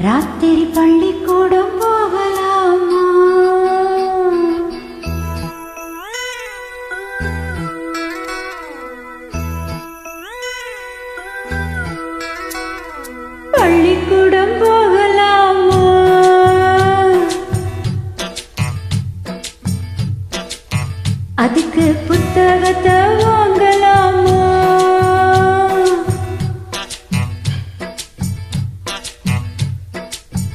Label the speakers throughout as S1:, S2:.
S1: ராத்திரி பள்ளிக்கூடம் போகலாமா? பள்ளிக்கூடம் போக அதுக்கு புத்தகத்தை வாங்கலாமா?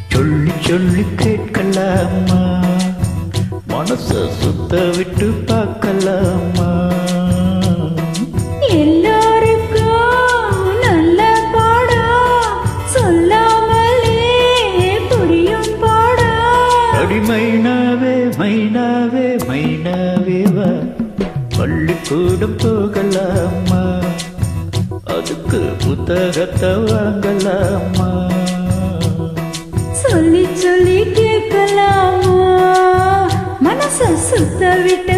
S2: சொல்லி சொல்லி கேட்கலாமா? மனச சுத்த விட்டு பார்க்கலாமா?
S1: எல்லாருக்கும்
S2: மைனாவே மைனாவே வா பள்ளிக்கூடம் போகலாமா? அதுக்கு புத்தகத்தை வாங்கலாமா?
S1: சொல்லி சொல்லி கேட்கலாமா? மனச சுத்த விட்டு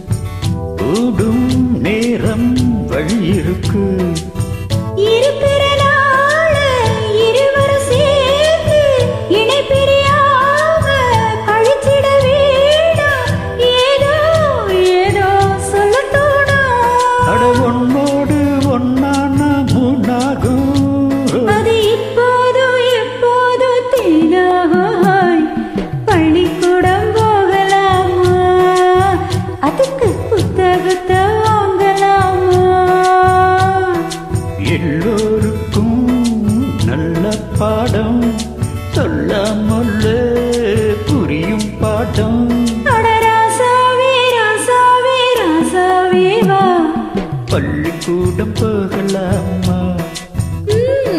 S1: பள்ளிக்கூடம் போகலாமா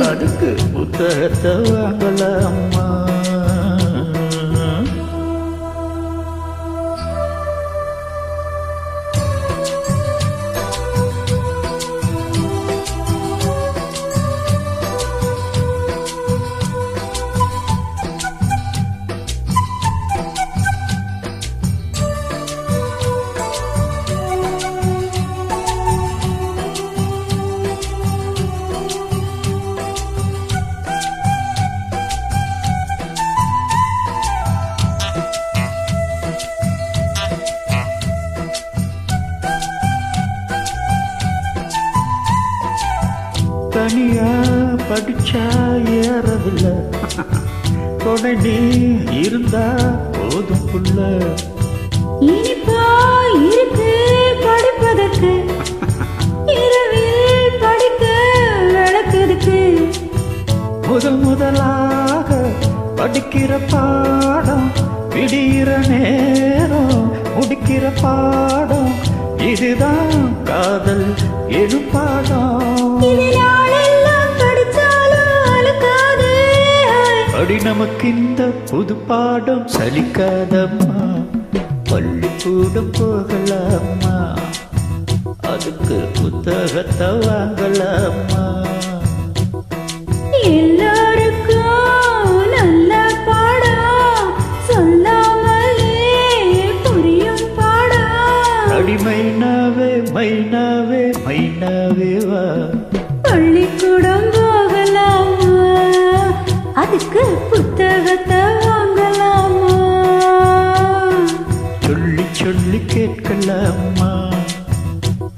S1: அதுக்கு புத்தகத்தை வாங்கலாமா
S2: தனியா படிச்சா ஏறதில்ல துணை நீ இருந்தா போதும் புள்ள.
S1: இனிப்பா இருக்கு படிப்பதற்கு. இரவில் படிக்க
S2: முதல் முதலாக படிக்கிற பாடம் விடிகிற நேரம் முடிக்கிற பாடம். இதுதான் காதல் எது பாடம் அடி நமக்கு இந்த புது பாடம் சலிக்காதம்மா. பள்ளிக்கூடம் போகலாமா அதுக்கு புத்தகத்தை வாங்கலாமா
S1: எல்லாருக்கும் நல்ல பாடம். சொல்லாமலே புரியும் பாடம்.
S2: அடி மைனாவே மைனாவே மைனாவே சொல்லி
S1: கூட போகலாமா அதுக்கு புத்தகத்தை வாங்கலாமா?
S2: சொல்லி சொல்லி கேட்கலாமா?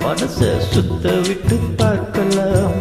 S2: மனச சுத்த விட்டு பார்க்கலாம்?